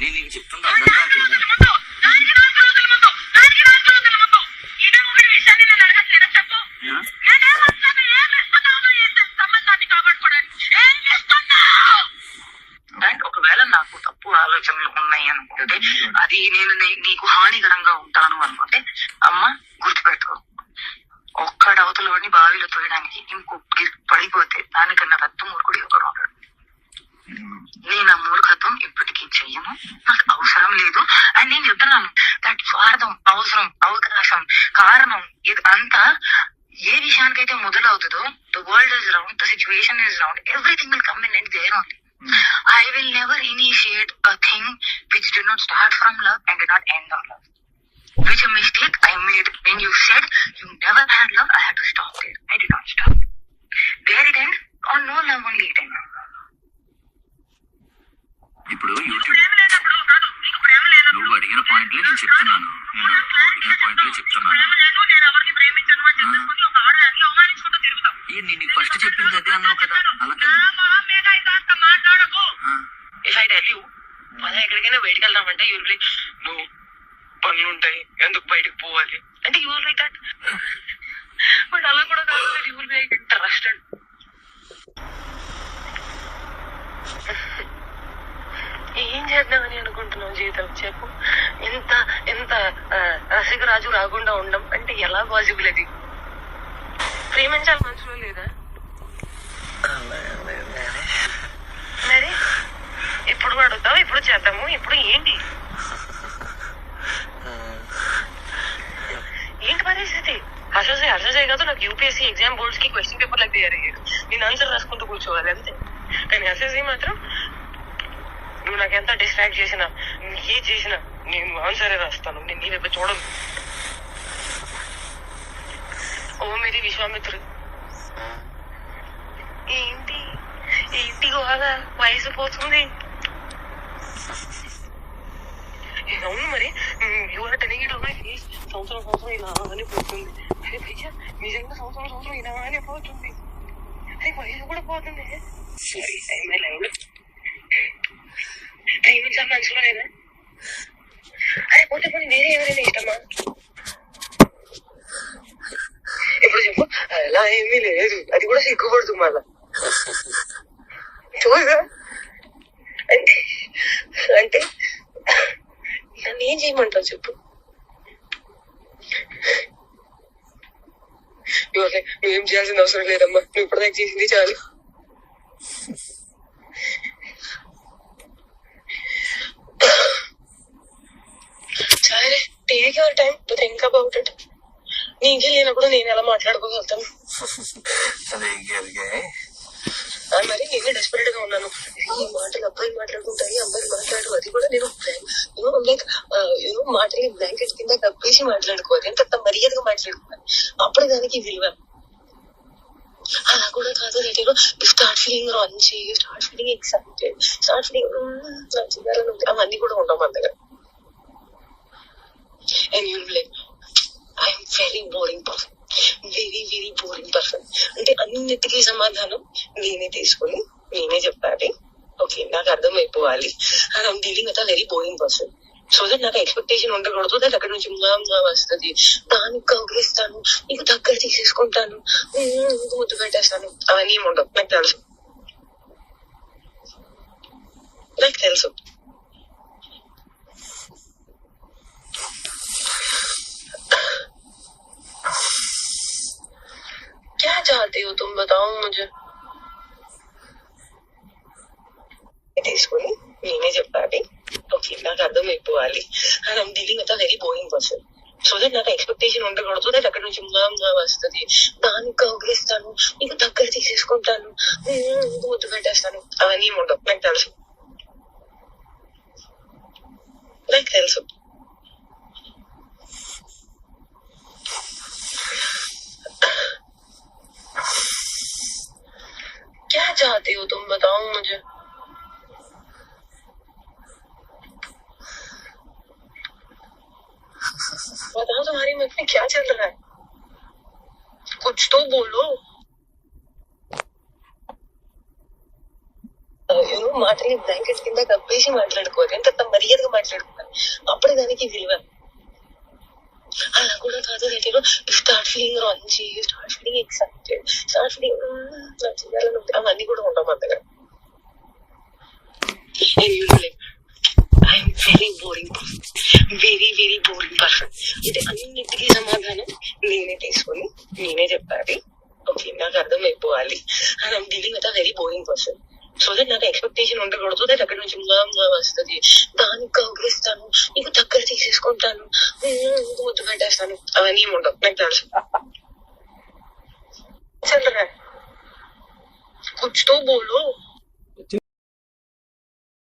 నేను నీకు చెప్తుంది అర్థం కావట్లేదా? ఒకవేళ నాకు తప్పు ఆలోచనలు ఉన్నాయి అనుకుంటే అది నేను నీకు హానికరంగా ఉంటాను అనుకుంటే అమ్మ గుర్తుపెట్టుకో. ఒక్కడ అవతలని బావిలో తోయడానికి ఇంకొక పడిపోతే దానికన్నా పెద్ద మూర్ఖుడు ఎవరు? చెయ్యను నాకు అవసరం లేదు అండ్ నేను చెప్తున్నాను దట్ స్వార్థం అవసరం అవకాశం కారణం ఇది అంతా ఏ విషయానికైతే మొదలవుతుందో the world is round the situation is round everything will come in and there only I will never initiate a thing which did not start from love and did not end on love. Which a mistake I made when you said you never had love, I had to stop there. I did not stop. చెప్తున్నాను నీకు first చెప్పింది అదే అన్నావు కదా అలా మనం ఎక్కడికైనా బయటకు వెళ్దామంటే యూ లైక్ నువ్వు పనులు ఉంటాయి ఎందుకు బయటకు పోవాలి? అంటే యూ లైక్ దట్ బట్ అలా కూడా కాదు యూ విల్ లైక్ ఇంట్రెస్టెడ్ ఏం చేద్దామని అనుకుంటున్నావు జీవితం. చెప్పు. ఎంత ఎంత ఆ, రసికరాజు రాకుండా ఉండం అంటే ఎలా పాసిబుల్ అది? ప్రేమించాలి మనసులో లేదా? మరి ఇప్పుడు అడుగుతావు? ఇప్పుడు చేద్దాము? ఇప్పుడు ఏంటి? ఏంటి పరిస్థితి? హర్షసే హర్షసే కాదు నాకు యూపీఎస్సీ ఎగ్జామ్ బోర్డ్స్కి క్వశ్చన్ పేపర్ లాగా తయారు అయ్యారు నేను ఆన్సర్ రాసుకుంటూ కూర్చోవాలి అంతే. కానీ హర్షసే మాత్రం నాకు ఎంత డిస్ట్రాక్ట్ చేసినా ఏ చేసినా నేను ఆన్సరే రాస్తాను. నేను నీ వైపు చూడను. ఓ మేరీ విశ్వామిత్రుడు. ఏంటి? ఏంటి గోవాల వయసు పోతుంది. అవును మరి. యువర్ టెలిగేట్ ఫేస్ సంవత్సరం సంవత్సరం ఇలా అని పోతుంది. అరే భయ్యా నిజంగా సంవత్సరం సంవత్సరం ఇలా అని పోతుంది. అరే వయసు కూడా పోతుంది. సరే టైం లేదా అరే పోతే పోనీ వేరే ఎవరైనా ఇష్టమా? ఇప్పుడు చెప్పు. అలా ఏమీ లేదు. అది కూడా సిగ్గుపడుతుంది మళ్ళా. చూడగా అంటే అంటే నన్ను ఏం చేయమంటావు చెప్పు. నువ్వు నువ్వేం చేయాల్సిన అవసరం లేదమ్మా. నువ్వు ఇప్పటిదాకా చేసింది చాలు. సరే take your time think about it నీకే లేనప్పుడు నేను ఎలా మాట్లాడుకోగలుగుతాను? అదే మరి నేను డెస్పరేట్గా ఉన్నాను. ఈ మాటలు అబ్బాయి మాట్లాడుకుంటాయి అమ్మాయి మాట్లాడు అది కూడా నేను you know like you know మాటని బ్లాంకెట్ కింద కప్పేసి మాట్లాడుకోవాలి ఎంత మర్యాదగా మాట్లాడుకోవాలి అప్పుడు దానికి విలువ. అలా కూడా కాదు like you know start feeling రంచి start feeling excited start feeling అవన్నీ కూడా ఉండవు మన దగ్గర. And you like I'm very boring person very very boring person అంటే అన్నిటికీ సమాధానం నేనే తీసుకొని నేనే చెప్పాలి. ఓకే నాకు అర్థమైపోవాలి. I'm dealing with very boring person so that నాకు ఎక్స్పెక్టేషన్ ఉండకూడదు. దట్ అక్కడ నుంచి మా వస్తుంది. దానికి కౌగిలిస్తాను నీకు దగ్గర తీసేసుకుంటాను. ముద్దు పెట్టేస్తాను. అవన్నీ ఉండవు. నాకు తెలుసు. क्या चाहते हो तुम बताओ मुझे తీసుకుని నేనే చెప్పాలి ఓకే నాకు అర్థమైపోవాలి I'm dealing with very boring person so that నాకు ఎక్స్పెక్టేషన్ ఉండకూడదు దట్ అక్కడ నుంచి మా మా వస్తుంది దానికి కౌగిలిస్తాను నీకు దగ్గర తీసేసుకుంటాను ఉమ్, ముద్దు పెట్టేస్తాను అవన్నీ ఏమి ఉండవు నాకు తెలుసు నాకు తెలుసు क्या चाहते हो तुम बताओ मुझे बताओ तुम्हारी मन में क्या चल रहा है कुछ तो बोलो यू नो మాటని బ్లాంకెట్ కింద కప్పేసి మాట్లాడుకోవాలి ఎంత మర్యాదగా మాట్లాడుకోవాలి అప్పుడు దానికి విలువ అలా కూడా కాదు నేను start feeling Ranji start feeling excited start feeling చేయాలని ఉంది. అవన్నీ కూడా ఉంటాం అంతగా I'm very boring very very boring person అంటే అన్నిటికీ సమాధానం నేనే తీసుకొని నేనే చెప్పాలి. ఓకే నాకు అర్థం అయిపోవాలి and I'm dealing with a very boring person so that నాకు ఎక్స్పెక్టేషన్ ఉండకూడదు దట్ అక్కడ నుంచి మా మా వస్తుంది దానికి కౌగిలిస్తాను నీకు దగ్గర తీసేసుకుంటాను ఉమ్, ముద్దు పెట్టేస్తాను అవన్నీ ఏమి ఉండవు నాకు తెలుసు चल रहा है कुछ तो बोलो